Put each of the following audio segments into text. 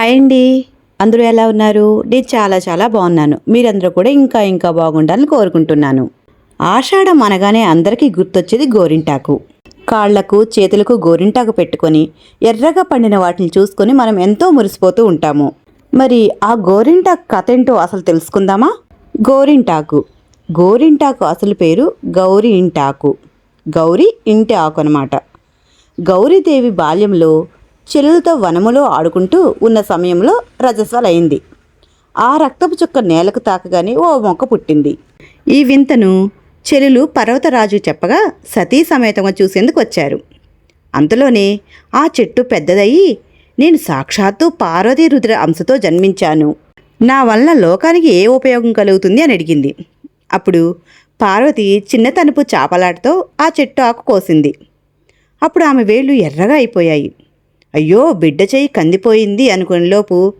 Hi అండి. అందరూ ఎలా ఉన్నారు? నేను చాలా చాలా బాగున్నాను. మీరందరూ కూడా ఇంకా ఇంకా బాగుండాలని కోరుకుంటున్నాను. ఆషాఢం అనగానే అందరికీ గుర్తొచ్చేది గోరింటాకు. కాళ్ళకు చేతులకు గోరింటాకు పెట్టుకొని ఎర్రగా పండిన వాటిని చూసుకొని మనం ఎంతో మురిసిపోతూ ఉంటాము. మరి ఆ గోరింటాకు కథ ఏంటో అసలు తెలుసుకుందామా? గోరింటాకు. గోరింటాకు అసలు పేరు గౌరీ ఇంటాకు. గౌరీ ఇంటి ఆకు అనమాట గౌరీదేవి బాల్యంలో చెల్లులతో వనములో ఆడుకుంటూ ఉన్న సమయంలో రజస్వలైంది. ఆ రక్తపు చుక్క నేలకు తాకగానే ఓ మొక్క పుట్టింది. ఈ వింతను చెలులు పర్వతరాజు చెప్పగా సతీ సమేతంగా చూసేందుకు వచ్చారు. అంతలోనే ఆ చెట్టు పెద్దదయ్యి నేను సాక్షాత్తు పార్వతీ రుద్ర అంశతో జన్మించాను. నా వల్ల లోకానికి ఏ ఉపయోగం కలుగుతుంది అని అడిగింది. అప్పుడు పార్వతి చిన్నతనపు చాపలాటతో ఆ చెట్టు ఆకు కోసింది. అప్పుడు ఆమె వేళ్ళు ఎర్రగా అయిపోయాయి. అయ్యో బిడ్డ చేయి కందిపోయింది అనుకునేలోపు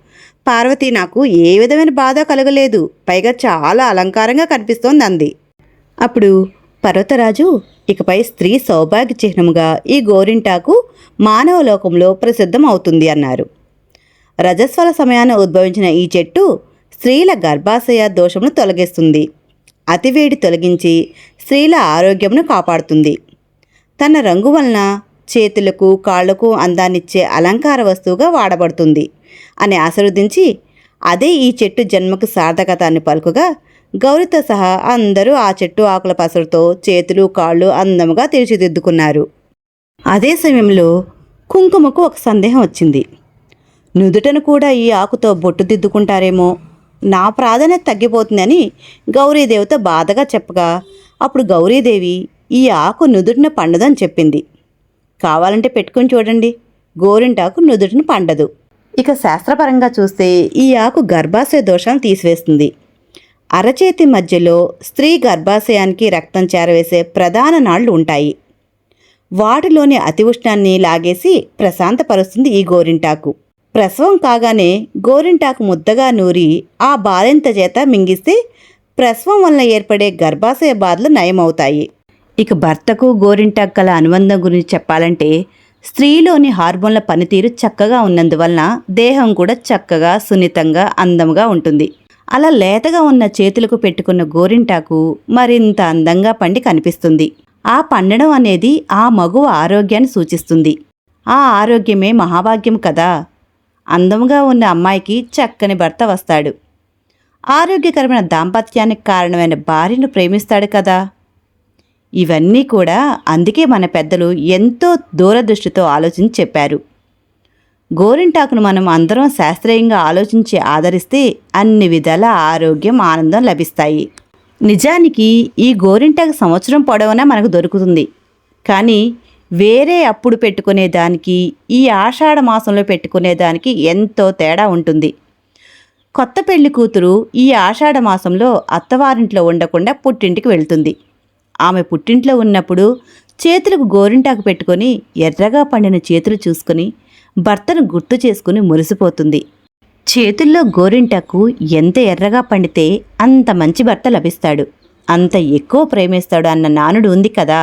పార్వతి నాకు ఏ విధమైన బాధ కలగలేదు. పైగా చాలా అలంకారంగా కనిపిస్తోంది అంది అప్పుడు పర్వతరాజు ఇకపై స్త్రీ సౌభాగ్య చిహ్నముగా ఈ గోరింటాకు మానవ లోకంలో ప్రసిద్ధం అవుతుంది అన్నారు. రజస్వల సమయాన ఉద్భవించిన ఈ చెట్టు స్త్రీల గర్భాశయ దోషమును తొలగిస్తుంది. అతివేడి తొలగించి స్త్రీల ఆరోగ్యమును కాపాడుతుంది. తన రంగు వలన చేతులకు కాళ్ళకు అందాన్నిచ్చే అలంకార వస్తువుగా వాడబడుతుంది అని ఆశీర్వదించి అదే ఈ చెట్టు జన్మకు సార్థకత అని పలుకుగా గౌరితో సహా అందరూ ఆ చెట్టు ఆకుల పసరుతో చేతులు కాళ్ళు అందముగా తీర్చిదిద్దుకున్నారు. అదే సమయంలో కుంకుమకు ఒక సందేహం వచ్చింది. నుదుటను కూడా ఈ ఆకుతో బొట్టు దిద్దుకుంటారేమో? నా ప్రాధాన్యత తగ్గిపోతుందని గౌరీదేవితో బాధగా చెప్పగా అప్పుడు గౌరీదేవి ఈ ఆకు నుదుటిన పండుదని చెప్పింది. కావాలంటే పెట్టుకుని చూడండి. గోరింటాకు నుదుటిని పండదు. ఇక శాస్త్రపరంగా చూస్తే ఈ ఆకు గర్భాశయ దోషాన్ని తీసివేస్తుంది. అరచేతి మధ్యలో స్త్రీ గర్భాశయానికి రక్తం చేరవేసే ప్రధాన నాళ్ళు ఉంటాయి. వాటిలోని అతి ఉష్ణాన్ని లాగేసి ప్రశాంతపరుస్తుంది ఈ గోరింటాకు. ప్రసవం కాగానే గోరింటాకు ముద్దగా నూరి ఆ బాలింత చేత మింగిస్తే ప్రసవం వలన ఏర్పడే గర్భాశయ బాధలు నయమవుతాయి. ఇక భర్తకు గోరింటాకు గల అనుబంధం గురించి చెప్పాలంటే స్త్రీలోని హార్మోన్ల పనితీరు చక్కగా ఉన్నందువలన దేహం కూడా చక్కగా సున్నితంగా అందంగా ఉంటుంది. అలా లేతగా ఉన్న చేతులకు పెట్టుకున్న గోరింటాకు మరింత అందంగా పండి కనిపిస్తుంది. ఆ పండడం అనేది ఆ మగువ ఆరోగ్యాన్ని సూచిస్తుంది. ఆ ఆరోగ్యమే మహాభాగ్యం కదా! అందముగా ఉన్న అమ్మాయికి చక్కని భర్త వస్తాడు. ఆరోగ్యకరమైన దాంపత్యానికి కారణమైన భార్యను ప్రేమిస్తాడు కదా! ఇవన్నీ కూడా అందుకే మన పెద్దలు ఎంతో దూరదృష్టితో ఆలోచించి చెప్పారు. గోరింటాకును మనం అందరం శాస్త్రీయంగా ఆలోచించి ఆదరిస్తే అన్ని విధాల ఆరోగ్యం ఆనందం లభిస్తాయి. నిజానికి ఈ గోరింటాకు సంవత్సరం పొడవునా మనకు దొరుకుతుంది. కానీ వేరే అప్పుడు పెట్టుకునే దానికి ఈ ఆషాఢ మాసంలో పెట్టుకునే దానికి ఎంతో తేడా ఉంటుంది. కొత్త పెళ్ళి కూతురు ఈ ఆషాఢ మాసంలో అత్తవారింట్లో ఉండకుండా పుట్టింటికి వెళ్తుంది. ఆమె పుట్టింట్లో ఉన్నప్పుడు చేతులకు గోరింటాకు పెట్టుకొని ఎర్రగా పండిన చేతులు చూసుకొని భర్తను గుర్తు చేసుకుని మురిసిపోతుంది. చేతుల్లో గోరింటాకు ఎంత ఎర్రగా పండితే అంత మంచి భర్త లభిస్తాడు. అంత ఎక్కువ ప్రేమిస్తాడు అన్న నానుడు ఉంది కదా.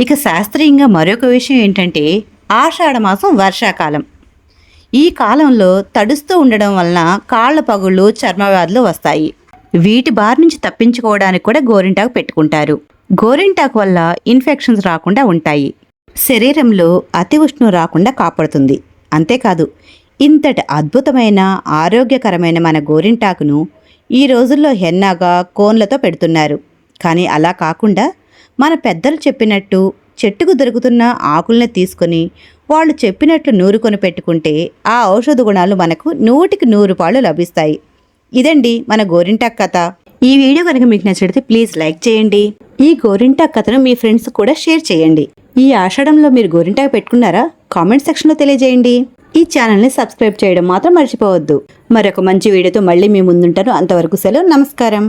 ఇక శాస్త్రీయంగా మరొక విషయం ఏంటంటే ఆషాఢమాసం వర్షాకాలం. ఈ కాలంలో తడుస్తూ ఉండడం వలన కాళ్ళ పగుళ్ళు చర్మవ్యాధులు వస్తాయి. వీటి బారి నుంచి తప్పించుకోవడానికి కూడా గోరింటాకు పెట్టుకుంటారు. గోరింటాకు వల్ల ఇన్ఫెక్షన్స్ రాకుండా ఉంటాయి. శరీరంలో అతి ఉష్ణం రాకుండా కాపాడుతుంది. అంతేకాదు ఇంతటి అద్భుతమైన ఆరోగ్యకరమైన మన గోరింటాకును ఈ రోజుల్లో హెన్నాగా కోన్లతో పెడుతున్నారు. కానీ అలా కాకుండా మన పెద్దలు చెప్పినట్టు చెట్టుకు దొరుకుతున్న ఆకుల్ని తీసుకొని వాళ్ళు చెప్పినట్లు నూరుకొని పెట్టుకుంటే ఆ ఔషధ గుణాలు మనకు నూటికి నూరు పాళ్ళు లభిస్తాయి. ఇదండి మన గోరింటాక్ కథ. ఈ వీడియో కనుక మీకు నచ్చితే ప్లీజ్ లైక్ చేయండి. ఈ గోరింటాక్ కథను మీ ఫ్రెండ్స్ కూడా షేర్ చేయండి. ఈ ఆషాఢంలో మీరు గోరింటాకు పెట్టుకున్నారా? కామెంట్ సెక్షన్లో తెలియజేయండి. ఈ ఛానల్ని సబ్స్క్రైబ్ చేయడం మాత్రం మర్చిపోవద్దు. మరొక మంచి వీడియోతో మళ్ళీ మీ ముందుంటాను. అంతవరకు సెలవు నమస్కారం.